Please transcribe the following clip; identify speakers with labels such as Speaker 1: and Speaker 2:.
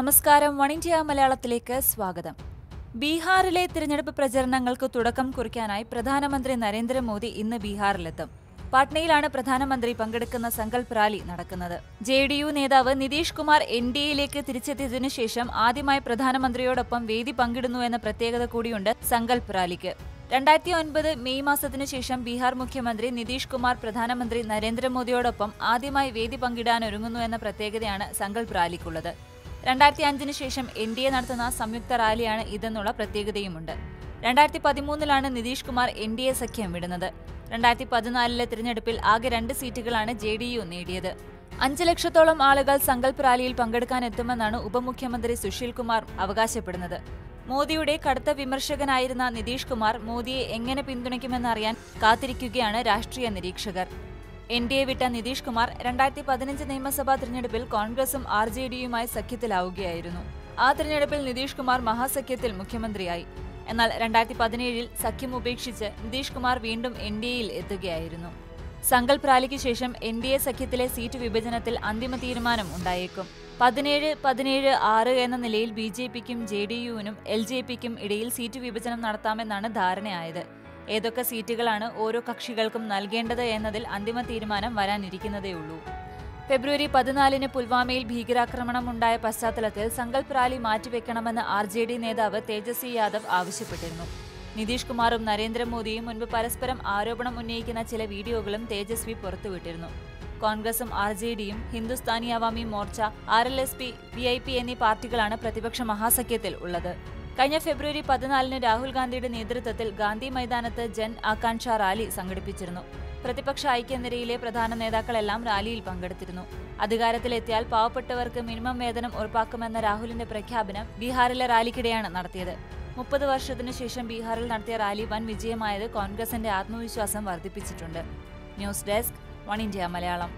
Speaker 1: നമസ്കാരം. One India മലയാളത്തിലേക്ക് സ്വാഗതം. ബീഹാറിലെ തിരഞ്ഞെടുപ്പ് പ്രചരണങ്ങൾക്ക് തുടക്കം കുറിക്കാനായി പ്രധാനമന്ത്രി നരേന്ദ്രമോദി ഇന്ന് ബീഹാറിലെത്തും. പാട്നയിലാണ് പ്രധാനമന്ത്രി പങ്കെടുക്കുന്ന സങ്കൽപ് റാലി നടക്കുന്നത്. ജെ ഡി യു നേതാവ് നിതീഷ് കുമാർ എൻ ഡി എയിലേക്ക് തിരിച്ചെത്തിയതിനു ശേഷം ആദ്യമായി പ്രധാനമന്ത്രിയോടൊപ്പം വേദി പങ്കിടുന്നു എന്ന പ്രത്യേകത കൂടിയുണ്ട് സങ്കൽപ് റാലിക്ക്. രണ്ടായിരത്തി ഒൻപത് മെയ് മാസത്തിനു ശേഷം ബീഹാർ മുഖ്യമന്ത്രി നിതീഷ് കുമാർ പ്രധാനമന്ത്രി നരേന്ദ്രമോദിയോടൊപ്പം ആദ്യമായി വേദി പങ്കിടാനൊരുങ്ങുന്നു എന്ന പ്രത്യേകതയാണ് സങ്കൽപ് റാലിക്കുള്ളത്. രണ്ടായിരത്തി അഞ്ചിന് ശേഷം എൻ ഡി എ നടത്തുന്ന സംയുക്ത റാലിയാണ് ഇതെന്നുള്ള പ്രത്യേകതയുമുണ്ട്. രണ്ടായിരത്തി പതിമൂന്നിലാണ് Nitish Kumar N D A സഖ്യം വിടുന്നത്. രണ്ടായിരത്തി പതിനാലിലെ തിരഞ്ഞെടുപ്പിൽ ആകെ രണ്ട് സീറ്റുകളാണ് ജെ ഡി യു നേടിയത്. അഞ്ച് ലക്ഷത്തോളം ആളുകൾ സങ്കൽപ് റാലിയിൽ പങ്കെടുക്കാനെത്തുമെന്നാണ് ഉപമുഖ്യമന്ത്രി സുശീൽ കുമാർ അവകാശപ്പെടുന്നത്. മോദിയുടെ കടുത്ത വിമർശകനായിരുന്ന നിതീഷ് കുമാർ മോദിയെ എങ്ങനെ പിന്തുണയ്ക്കുമെന്നറിയാൻ കാത്തിരിക്കുകയാണ് രാഷ്ട്രീയ നിരീക്ഷകർ. എൻ ഡി എ വിട്ട നിതീഷ് കുമാർ രണ്ടായിരത്തി പതിനഞ്ച് നിയമസഭാ തിരഞ്ഞെടുപ്പിൽ കോൺഗ്രസും ആർ ജെ ഡിയുമായി സഖ്യത്തിലാവുകയായിരുന്നു. ആ തിരഞ്ഞെടുപ്പിൽ നിതീഷ് കുമാർ മഹാസഖ്യത്തിൽ മുഖ്യമന്ത്രിയായി. എന്നാൽ രണ്ടായിരത്തി പതിനേഴിൽ സഖ്യം ഉപേക്ഷിച്ച് നിതീഷ് കുമാർ വീണ്ടും എൻ ഡി എയിൽ എത്തുകയായിരുന്നു. സങ്കൽപ് റാലിക്ക് ശേഷം എൻ ഡി എ സഖ്യത്തിലെ സീറ്റ് വിഭജനത്തിൽ അന്തിമ തീരുമാനം ഉണ്ടായേക്കും. പതിനേഴ് പതിനേഴ് ആറ് എന്ന നിലയിൽ ബി ജെ പിക്കും ജെ ഡി യുവിനും എൽ ജെ പിക്കും ഇടയിൽ സീറ്റ് വിഭജനം നടത്താമെന്നാണ് ധാരണയായത്. ഏതൊക്കെ സീറ്റുകളാണ് ഓരോ കക്ഷികൾക്കും നൽകേണ്ടത് എന്നതിൽ അന്തിമ തീരുമാനം വരാനിരിക്കുന്നതേയുള്ളൂ ഫെബ്രുവരി പതിനാലിന് പുൽവാമയിൽ ഭീകരാക്രമണം ഉണ്ടായ പശ്ചാത്തലത്തിൽ സങ്കൽപ് റാലി മാറ്റിവെക്കണമെന്ന് ആർ ജെ ഡി നേതാവ് തേജസ്വി യാദവ് ആവശ്യപ്പെട്ടിരുന്നു. നിതീഷ് കുമാറും നരേന്ദ്രമോദിയും മുൻപ് പരസ്പരം ആരോപണം ഉന്നയിക്കുന്ന ചില വീഡിയോകളും തേജസ്വി പുറത്തുവിട്ടിരുന്നു. കോൺഗ്രസും ആർ ജെ ഡിയും Hindustani Awami Morcha R L S P V I P എന്നീ പാർട്ടികളാണ് പ്രതിപക്ഷ മഹാസഖ്യത്തിൽ ഉള്ളത്. കഴിഞ്ഞ ഫെബ്രുവരി പതിനാലിന് രാഹുൽ ഗാന്ധിയുടെ നേതൃത്വത്തിൽ ഗാന്ധി മൈതാനത്ത് ജൻ ആകാംക്ഷ റാലി സംഘടിപ്പിച്ചിരുന്നു. പ്രതിപക്ഷ ഐക്യനിരയിലെ പ്രധാന നേതാക്കളെല്ലാം റാലിയിൽ പങ്കെടുത്തിരുന്നു. അധികാരത്തിലെത്തിയാൽ പാവപ്പെട്ടവർക്ക് മിനിമം വേതനം ഉറപ്പാക്കുമെന്ന രാഹുലിന്റെ പ്രഖ്യാപനം ബീഹാറിലെ റാലിക്കിടെയാണ് നടത്തിയത്. മുപ്പത് വർഷത്തിനു ശേഷം ബീഹാറിൽ നടത്തിയ റാലി വൻ വിജയമായത് കോൺഗ്രസിന്റെ ആത്മവിശ്വാസം വർദ്ധിപ്പിച്ചിട്ടുണ്ട്. News desk one India Malayalam.